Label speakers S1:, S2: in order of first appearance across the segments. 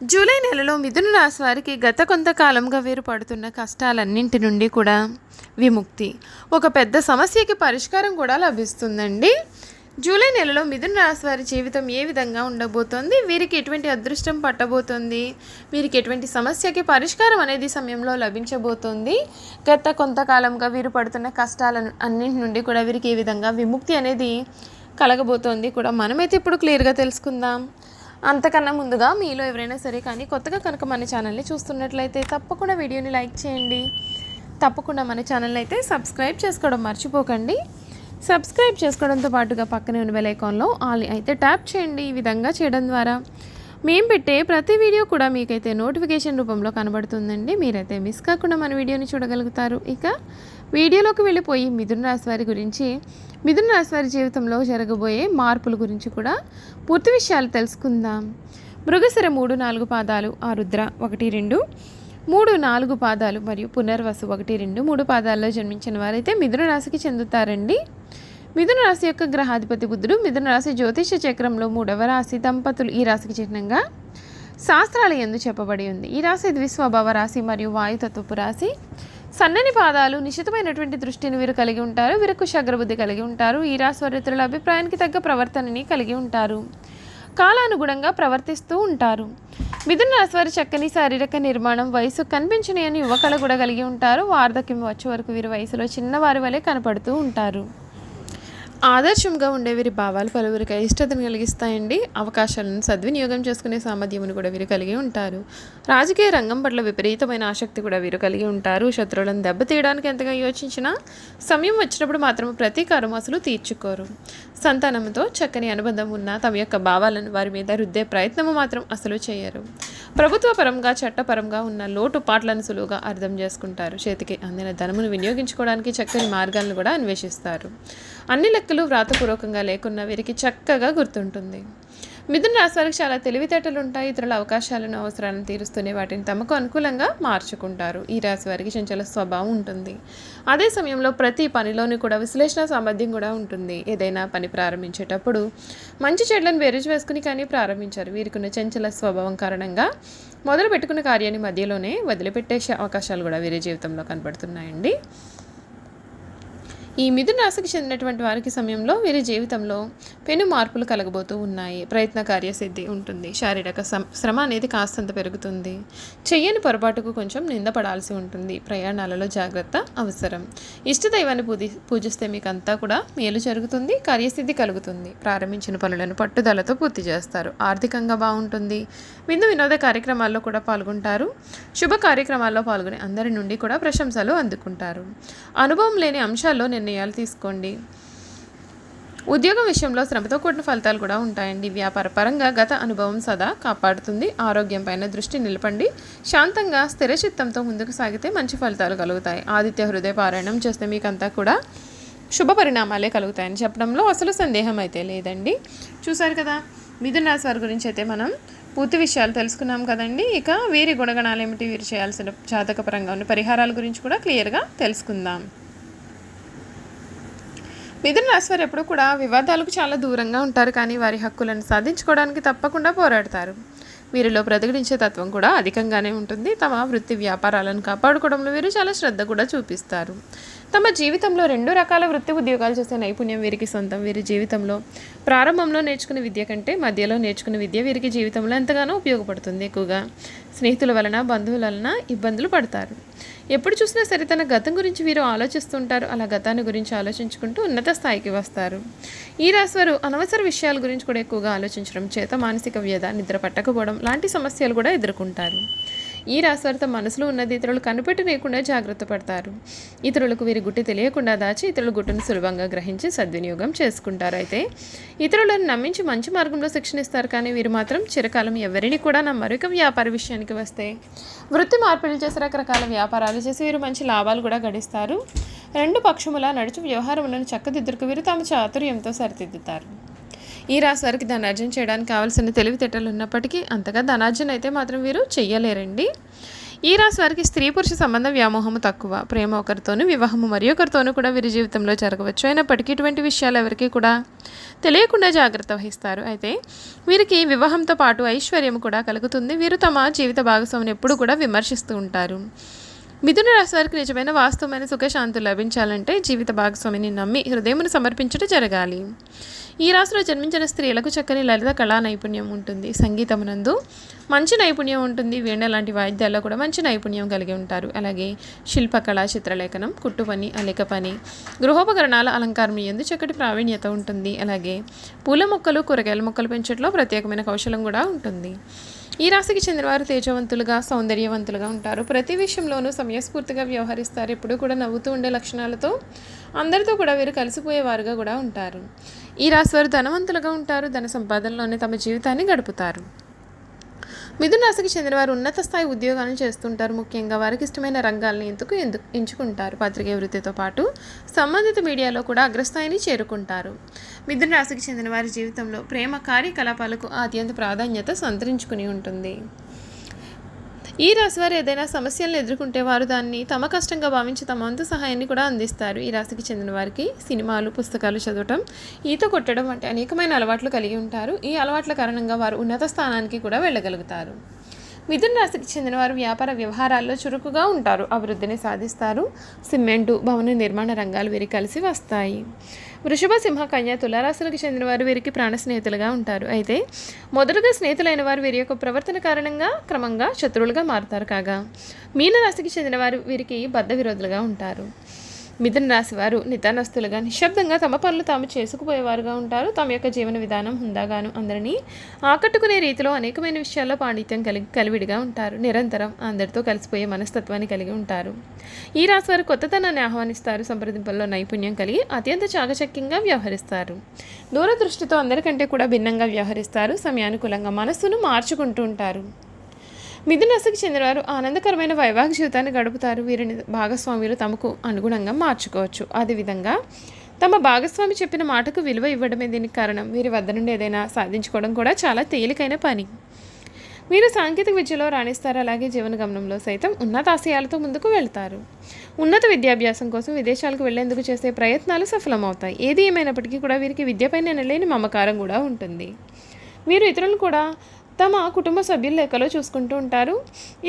S1: July నెలలో మిథున రాశి వారికి గత కొంతకాలంగా వీరు పడుతున్న కష్టాలన్నింటి నుండి కూడా విముక్తి. ఒక పెద్ద సమస్యకి పరిష్కారం కూడా లభిస్తుందండి. జూలై నెలలో మిథున రాశి వారి జీవితం ఏ విధంగా ఉండబోతోంది? వీరికి ఎటువంటి అదృష్టం పట్టబోతోంది? వీరికి ఎటువంటి సమస్యకి పరిష్కారం అనేది సమయంలో లభించబోతోంది? గత కొంతకాలంగా వీరు పడుతున్న కష్టాల అన్నింటి నుండి కూడా వీరికి ఏ విధంగా విముక్తి అనేది కలగబోతోంది కూడా మనమైతే ఇప్పుడు క్లియర్గా తెలుసుకుందాం. అంతకన్నా ముందుగా మీలో ఎవరైనా సరే కానీ కొత్తగా కనుక మన ఛానల్ని చూస్తున్నట్లయితే తప్పకుండా వీడియోని లైక్ చేయండి. తప్పకుండా మన ఛానల్ని అయితే సబ్స్క్రైబ్ చేసుకోవడం మర్చిపోకండి. సబ్స్క్రైబ్ చేసుకోవడంతో పాటుగా పక్కనే ఉన్న బెల్ ఐకాన్లో ఆల్ అయితే ట్యాప్ చేయండి. ఈ విధంగా చేయడం ద్వారా మేము పెట్టే ప్రతి వీడియో కూడా మీకైతే నోటిఫికేషన్ రూపంలో కనబడుతుందండి. మీరైతే మిస్ కాకుండా మన వీడియోని చూడగలుగుతారు. ఇక వీడియోలోకి వెళ్ళిపోయి మిథున రాశి వారి గురించి మిథున రాశి వారి జీవితంలో జరగబోయే మార్పుల గురించి కూడా పూర్తి విషయాలు తెలుసుకుందాం. మృగశిర మూడు నాలుగు పాదాలు ఆరుద్ర ఒకటి రెండు మూడు నాలుగు పాదాలు మరియు పునర్వసు ఒకటి రెండు మూడు పాదాల్లో జన్మించిన వారైతే మిథున రాశికి చెందుతారండి. మిథున రాశి యొక్క గ్రహాధిపతి బుద్ధుడు మిథున రాశి జ్యోతిష చక్రంలో మూడవ రాశి దంపతులు ఈ రాశికి చిహ్నంగా శాస్త్రాల ఎందు చెప్పబడి ఉంది. ఈ రాశి ద్విస్వభావ రాశి మరియు వాయుతత్వపు రాశి. సన్నని పాదాలు నిశితమైనటువంటి దృష్టిని వీరు కలిగి ఉంటారు. వీరు కుశగ్రబుద్ధి కలిగి ఉంటారు. ఈ రాశి వారి ఇతరుల అభిప్రాయానికి తగ్గ ప్రవర్తనని కలిగి ఉంటారు. కాలానుగుణంగా ప్రవర్తిస్తూ ఉంటారు. మిథున రాశి వారి చక్కని శారీరక నిర్మాణం వయసు కనిపించని అని యువకళ కూడా కలిగి ఉంటారు. వార్ధక్యం వచ్చే వరకు వీరి వయసులో చిన్నవారి వలె కనపడుతూ ఉంటారు. ఆదర్శంగా ఉండే వీరి భావాలు పలువురికి అయిష్టతను కలిగిస్తాయండి. అవకాశాలను సద్వినియోగం చేసుకునే సామర్థ్యమును కూడా వీరు కలిగి ఉంటారు. రాజకీయ రంగం పట్ల విపరీతమైన ఆసక్తి కూడా వీరు కలిగి ఉంటారు. శత్రువులను దెబ్బతీయడానికి ఎంతగా యోచించినా సమయం వచ్చినప్పుడు మాత్రం ప్రతీకారం అసలు తీర్చుకోరు. సంతానంతో చక్కని అనుబంధం ఉన్న తమ యొక్క భావాలను వారి మీద రుద్దే ప్రయత్నము మాత్రం అసలు చేయరు. ప్రభుత్వపరంగా చట్టపరంగా ఉన్న లోటుపాట్లను సులువుగా అర్థం చేసుకుంటారు. చేతికి అందిన ధనమును వినియోగించుకోవడానికి చక్కని మార్గాలను కూడా అన్వేషిస్తారు. అన్ని లెక్కలు వ్రాతపూర్వకంగా లేకున్నా వీరికి చక్కగా గుర్తుంటుంది. మిథున రాశి వారికి చాలా తెలివితేటలు ఉంటాయి. ఇతరుల అవకాశాలను అవసరాలను తీరుస్తూనే వాటిని తమకు అనుకూలంగా మార్చుకుంటారు. ఈ రాశి వారికి చంచల స్వభావం ఉంటుంది. అదే సమయంలో ప్రతి పనిలోని కూడా విశ్లేషణ సామర్థ్యం కూడా ఉంటుంది. ఏదైనా పని ప్రారంభించేటప్పుడు మంచి చెడ్లను బేరీజు వేసుకుని కానీ ప్రారంభించారు. వీరికి ఉన్న చంచల స్వభావం కారణంగా మొదలు పెట్టుకున్న కార్యాన్ని మధ్యలోనే వదిలిపెట్టేసే అవకాశాలు కూడా వీరి జీవితంలో కనబడుతున్నాయండి. ఈ మిథున రాశికి చెందినటువంటి వారికి సమయంలో వీరి జీవితంలో పెను మార్పులు కలగబోతూ ఉన్నాయి. ప్రయత్న కార్యసిద్ధి ఉంటుంది. శారీరక శ్రమ- శ్రమ అనేది కాస్తంత పెరుగుతుంది. చెయ్యని పొరపాటుకు కొంచెం నిందపడాల్సి ఉంటుంది. ప్రయాణాలలో జాగ్రత్త అవసరం. ఇష్టదైవాన్ని పూజి పూజిస్తే మీకు అంతా కూడా మేలు జరుగుతుంది కార్యసిద్ధి కలుగుతుంది. ప్రారంభించిన పనులను పట్టుదలతో పూర్తి చేస్తారు. ఆర్థికంగా బాగుంటుంది. విందు వినోద కార్యక్రమాల్లో కూడా పాల్గొంటారు. శుభ కార్యక్రమాల్లో పాల్గొనే అందరి నుండి కూడా ప్రశంసలు అందుకుంటారు. అనుభవం లేని అంశాల్లో నిర్ణయాలు తీసుకోండి. ఉద్యోగం విషయంలో శ్రమతో కూడిన ఫలితాలు కూడా ఉంటాయండి. వ్యాపార పరంగా గత అనుభవం సదా కాపాడుతుంది. ఆరోగ్యం పైన దృష్టి నిలపండి. శాంతంగా స్థిరచిత్తంతో ముందుకు సాగితే మంచి ఫలితాలు కలుగుతాయి. ఆదిత్య హృదయ పారాయణం చేస్తే మీకంతా కూడా శుభ పరిణామాలే కలుగుతాయని చెప్పడంలో అసలు సందేహం అయితే లేదండి. చూసారు కదా మిథున రాశి వారి గురించి అయితే మనం పూర్తి విషయాలు తెలుసుకున్నాం కదండి. ఇక వీరి గుణగణాలు ఏమిటి? వీరు చేయాల్సిన జాతకపరంగా ఉన్న పరిహారాల గురించి కూడా క్లియర్గా తెలుసుకుందాం. మిథున రాశి ఎప్పుడు కూడా వివాదాలకు చాలా దూరంగా ఉంటారు కానీ వారి హక్కులను సాధించుకోవడానికి తప్పకుండా పోరాడతారు. వీరిలో ప్రతిఘటించే తత్వం కూడా అధికంగానే ఉంటుంది. తమ వృత్తి వ్యాపారాలను కాపాడుకోవడంలో వీరు చాలా శ్రద్ధ కూడా చూపిస్తారు. తమ జీవితంలో రెండు రకాల వృత్తి ఉద్యోగాలు చేసే నైపుణ్యం వీరికి సొంతం. వీరి జీవితంలో ప్రారంభంలో నేర్చుకున్న విద్య కంటే మధ్యలో నేర్చుకున్న విద్య వీరికి జీవితంలో ఎంతగానో ఉపయోగపడుతుంది ఎక్కువగా. స్నేహితుల వలన బంధువుల వలన ఇబ్బందులు పడతారు. ఎప్పుడు చూసినా సరే తన గతం గురించి వీరు ఆలోచిస్తుంటారు. అలా గతాన్ని గురించి ఆలోచించుకుంటూ ఉన్నత స్థాయికి వస్తారు. ఈ రాశివారు అనవసర విషయాల గురించి కూడా ఎక్కువగా ఆలోచించడం చేత మానసిక వ్యధ నిద్ర పట్టకపోవడం లాంటి సమస్యలు కూడా ఎదుర్కొంటారు. ఈ రాశివారితో మనసులో ఉన్నది ఇతరులు కనిపెట్టలేకుండా జాగ్రత్త పడతారు. ఇతరులకు వీరి గుట్టి తెలియకుండా దాచి ఇతరుల గుట్టును సులభంగా గ్రహించి సద్వినియోగం చేసుకుంటారు. అయితే ఇతరులను నమ్మించి మంచి మార్గంలో శిక్షణ ఇస్తారు. కానీ వీరు మాత్రం చిరకాలం ఎవరిని కూడా నమ్మరు. ఇక వ్యాపార విషయానికి వస్తే వృత్తి మార్పిడి చేసి రకరకాల వ్యాపారాలు చేసి వీరు మంచి లాభాలు కూడా గడిస్తారు. రెండు పక్షములా నడుచు వ్యవహారములను చక్కదిద్దుకు వీరు తమ చాతుర్యంతో సరిదిద్దుతారు. ఈ రాశి వారికి ధనార్జన చేయడానికి కావాల్సిన తెలివితేటలు ఉన్నప్పటికీ అంతగా ధనార్జన అయితే మాత్రం వీరు చెయ్యలేరండి. ఈ రాశి వారికి స్త్రీ పురుష సంబంధ వ్యామోహము తక్కువ. ప్రేమ ఒకరితోనూ వివాహము మరి ఒకరితోనూ కూడా వీరి జీవితంలో జరగవచ్చు. అయినప్పటికీ ఇటువంటి విషయాలు ఎవరికి కూడా తెలియకుండా జాగ్రత్త వహిస్తారు. అయితే వీరికి వివాహంతో పాటు ఐశ్వర్యం కూడా కలుగుతుంది. వీరు తమ జీవిత భాగస్వామిని ఎప్పుడు కూడా విమర్శిస్తూ ఉంటారు. మిథున రాశి వారికి నిజమైన వాస్తవమైన సుఖశాంతులు లభించాలంటే జీవిత భాగస్వామిని నమ్మి హృదయమును సమర్పించడం జరగాలి. ఈ రాశిలో జన్మించిన స్త్రీలకు చక్కని లలిత కళా నైపుణ్యం ఉంటుంది. సంగీతమునందు మంచి నైపుణ్యం ఉంటుంది. వీణ లాంటి వాయిద్యాల్లో కూడా మంచి నైపుణ్యం కలిగి ఉంటారు. అలాగే శిల్పకళ చిత్రలేఖనం కుట్టు పని అలిక పని గృహోపకరణాల అలంకారం ఎందు చక్కటి ప్రావీణ్యత ఉంటుంది. అలాగే పూల మొక్కలు కూరగాయల మొక్కలు పెంచడంలో ప్రత్యేకమైన కౌశలం కూడా ఉంటుంది. ఈ రాశికి చెందినవారు తేజవంతులుగా సౌందర్యవంతులుగా ఉంటారు. ప్రతి విషయంలోనూ సమయస్ఫూర్తిగా వ్యవహరిస్తారు. ఎప్పుడూ కూడా నవ్వుతూ ఉండే లక్షణాలతో అందరితో కూడా వీరు కలిసిపోయేవారుగా కూడా ఉంటారు. ఈ రాశి వారు ధనవంతులుగా ఉంటారు. ధన సంపాదనలోనే తమ జీవితాన్ని గడుపుతారు. మిథున రాశికి చెందిన వారు ఉన్నత స్థాయి ఉద్యోగాలను చేస్తుంటారు. ముఖ్యంగా వారికి ఇష్టమైన రంగాలను ఎందుకు ఎందుకు ఎంచుకుంటారు. పత్రికే వృత్తితో పాటు సంబంధిత మీడియాలో కూడా అగ్రస్థాయిని చేరుకుంటారు. మిథున రాశికి చెందిన వారి జీవితంలో ప్రేమ కార్యకలాపాలకు అత్యంత ప్రాధాన్యత సంతరించుకుని ఉంటుంది. ఈ రాశి వారు ఏదైనా సమస్యలను ఎదుర్కొంటే వారు దాన్ని తమ కష్టంగా భావించి తమ వంతు సహాయాన్ని కూడా అందిస్తారు. ఈ రాశికి చెందిన వారికి సినిమాలు పుస్తకాలు చదవటం ఈత కొట్టడం వంటి అనేకమైన అలవాట్లు కలిగి ఉంటారు. ఈ అలవాట్ల కారణంగా వారు ఉన్నత స్థానానికి కూడా వెళ్ళగలుగుతారు. మిథున రాశికి చెందిన వారు వ్యాపార వ్యవహారాల్లో చురుకుగా ఉంటారు. అభివృద్ధిని సాధిస్తారు. సిమెంటు భవన నిర్మాణ రంగాలు వీరికి కలిసి వస్తాయి. వృషభ సింహ కన్య తులారాశులకు చెందిన వారు వీరికి ప్రాణ స్నేహితులుగా ఉంటారు. అయితే మొదటగా స్నేహితులైన వారు వీరి యొక్క ప్రవర్తన కారణంగా క్రమంగా శత్రువులుగా మారుతారు కాగా మీనరాశికి చెందిన వారు వీరికి బద్ధ విరోధులుగా ఉంటారు. మిథున రాశి వారు నితానస్తులుగా నిశ్శబ్దంగా తమ పనులు తాము చేసుకుపోయేవారుగా ఉంటారు. తమ యొక్క జీవన విధానం హుందాగాను అందరినీ ఆకట్టుకునే రీతిలో అనేకమైన విషయాల్లో పాండిత్యం కలిగి కలివిడిగా ఉంటారు. నిరంతరం అందరితో కలిసిపోయే మనస్తత్వాన్ని కలిగి ఉంటారు. ఈ రాశి వారు కొత్తతనాన్ని ఆహ్వానిస్తారు. సంప్రదింపుల్లో నైపుణ్యం కలిగి అత్యంత చాకచక్యంగా వ్యవహరిస్తారు. దూరదృష్టితో అందరికంటే కూడా భిన్నంగా వ్యవహరిస్తారు. సమయానుకూలంగా మనస్సును మార్చుకుంటూ ఉంటారు. మిథున రాశికి చెందినవారు ఆనందకరమైన వైవాహిక జీవితాన్ని గడుపుతారు. వీరిని భాగస్వాములు తమకు అనుగుణంగా మార్చుకోవచ్చు. అదేవిధంగా తమ భాగస్వామి చెప్పిన మాటకు విలువ ఇవ్వడమే దీనికి కారణం. వీరి వద్ద నుండి ఏదైనా సాధించుకోవడం కూడా చాలా తేలికైన పని. వీరు సాంకేతిక విద్యలో రాణిస్తారు. అలాగే జీవన గమనంలో సైతం ఉన్నత ఆశయాలతో ముందుకు వెళ్తారు. ఉన్నత విద్యాభ్యాసం కోసం విదేశాలకు వెళ్ళేందుకు చేసే ప్రయత్నాలు సఫలమవుతాయి. ఏది ఏమైనప్పటికీ కూడా వీరికి విద్యపైన నిలలేని మమకారం కూడా ఉంటుంది. వీరు ఇతరులను కూడా తమ కుటుంబ సభ్యులు లెక్కలో చూసుకుంటూ ఉంటారు.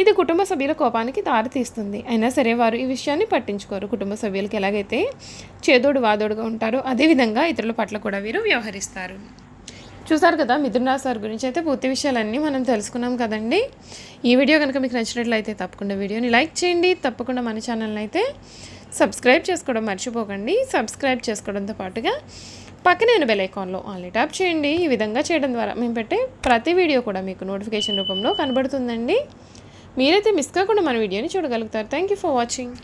S1: ఇది కుటుంబ సభ్యుల కోపానికి దారితీస్తుంది. అయినా సరే వారు ఈ విషయాన్ని పట్టించుకోరు. కుటుంబ సభ్యులకి ఎలాగైతే చేదోడు వాదోడుగా ఉంటారో అదేవిధంగా ఇతరుల పట్ల కూడా వీరు వ్యవహరిస్తారు. చూసారు కదా మిథున్ రాశి వారి గురించి అయితే పూర్తి విషయాలన్నీ మనం తెలుసుకున్నాం కదండి. ఈ వీడియో కనుక మీకు నచ్చినట్లయితే తప్పకుండా వీడియోని లైక్ చేయండి. తప్పకుండా మన ఛానల్ని అయితే సబ్స్క్రైబ్ చేసుకోవడం మర్చిపోకండి. సబ్స్క్రైబ్ చేసుకోవడంతో పాటుగా పక్కనే బెల్ ఐకాన్లో ఆన్లీ ట్యాప్ చేయండి. ఈ విధంగా చేయడం ద్వారా మేము పెట్టే ప్రతి వీడియో కూడా మీకు నోటిఫికేషన్ రూపంలో కనబడుతుందండి. మీరైతే మిస్ కాకుండా మన వీడియోని చూడగలుగుతారు. Thank you for watching